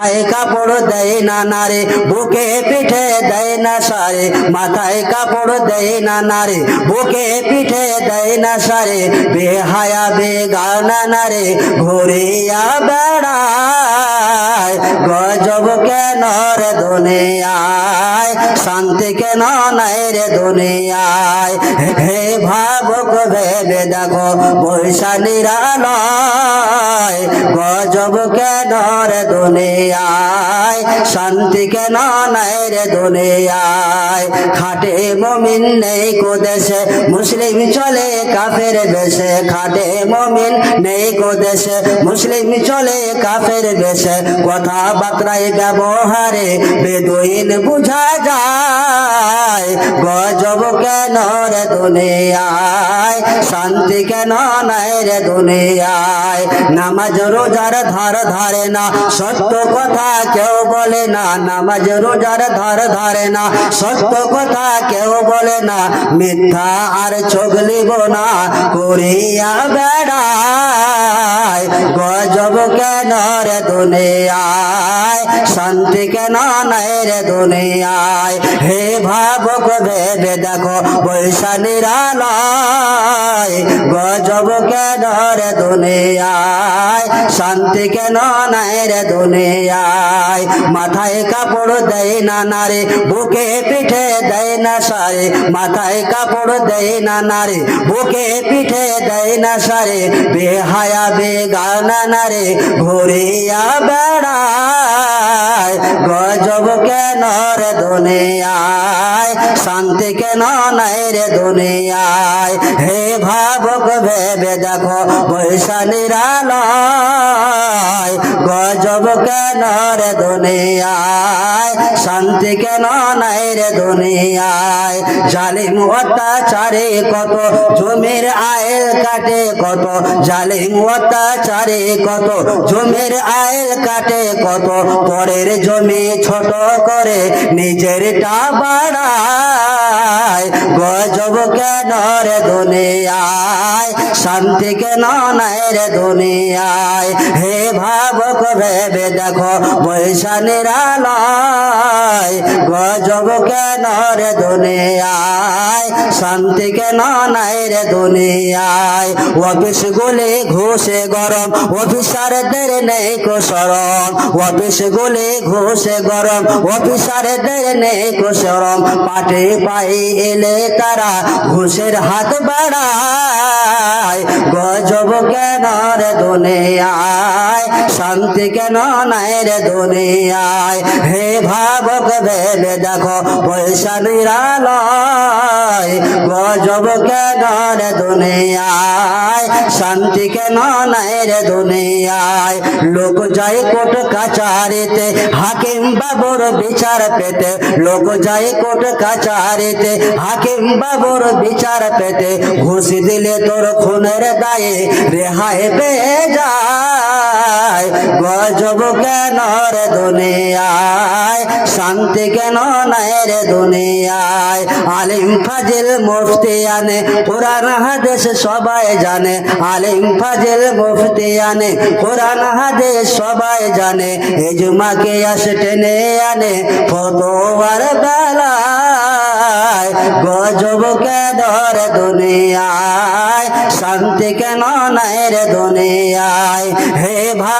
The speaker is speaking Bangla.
মাথায় কাপড় দেয় না নারে, বুকে পিঠে দেয় না সারে, মাথায় কাপড় দেয় না নারে, বুকে পিঠে দেয় না সারে, বেহায়া বেগানা নারে, ঘুরিয়া বেড়ায় গজব কেন রে দুনিয়ায়, শান্তি কেন নাই রে দুনিয়ায়? হে ভাবক ভেবে দেখো বৈশালীরা নয় গজব কেন রে দুনিয়ায়? শান্তি কেন নাই রে দুনিয়ায়? খাটে মমিন নেই কো দেশে মুসলিম চলে কাফের বেশে। খাটে মমিন নেই কো দেশে মুসলিম চলে কাফের কথা বার্তায় ব্যবহারে বেদুইন বুঝা যায়। গজব কেন রে দুনিয়ায়? শান্তি কেন নাই রে দুনিয়ায়? নামাজ রোজার ধার ধারে না, সত্য কথা কেউ বলে না। নামাজ রোজার ধার ধারে না, সত্য কথা কেউ বলে না। মিথ্যা আর চগলিব না, করিয়া বেড়ায় গজব কেন রে দুনিয়ায়? শান্তি কেন নাই রে দুনিয়ায়? হে ভাবক ভেবে দেখো, বৈশালীরা নয় গজব কেন রে দুনিয়ায়? শান্তি কেন নাই রে দুনিয়ায়? মাথায় কাপড় দেয় না নারে, বুকে পিঠে দেয় না সারে মাথায় কাপড় দেয় না নারে, বুকে পিঠে দেয় না সারে বেহায়া বেগানা নারে, ঘুরিয়া বেড়ায়। গজব কেন রে দুনিয়ায় শান্তি কেন নাই রে দুনিয়ায়। হে ভাবক ভেবে দেখো বৈশালীরা নয় গজব কেন রে দুনিয়ায়? শান্তি কেন নাই রে দুনিয়ায়? জালিম অত্যাচারে কত, জমির আয়েল কাটে কত, জালিম অত্যাচারে কত, জমির আয়েল কাটে কত, পরের জমি ছোট করে নিজেরটা বাড়ায়। গজব কেন রে দুনিয়ায়? শান্তি কেন নাই রে দুনিয়ায়? হে ভাবক ভেবে দেখো, বৈশালীরা নয় গজব কেন রে দুনিয়ায়? শান্তি কেন নাই রে দুনিয়ায়? অফিস গুলি ঘুষে গরম, অফিসারদের নেই কোসরম। অফিস গুলি ঘুষে গরম, অফিসারদের নেই কোসরম। পাটে পাই এলে তারা ঘুষের হাত বাড়ায়। গজব কেন রে দুনিয়ায়? শান্তি কেন নাই রে দুনিয়ায়? হে ভাবক ভেবে দেখো পয়সা নিরালয়। গজব কেন রে দুনিয়ায়? শান্তি কেন নাই রে দুনিয়ায়? লোক যায় কোট কাচারিতে হাকিম বাবুর বিচার পেতে। লোক যায় কোট কাচারিতে হাকিম বাবুর বিচার পেতে ঘুষ দিলে তোর খুনের দায়ে রেহাই পেয়ে যায়। গজব কেন রে দুনিয়ায়? শান্তি কেন নাই রে দুনিয়ায়? আলিম, ফাজিল, মুফতি আনে, কোরআন, হাদিস সবাই জানে। আলিম, ফাজিল, মুফতি আনে, কোরআন, হাদিস সবাই জানে। এজমাকে আসে টেনে আনে, ফতোয়ার বেলায় গজব কে ধরে দুনিয়ায় শান্তি কেন নাই রে দুনিয়ায়? হে ভা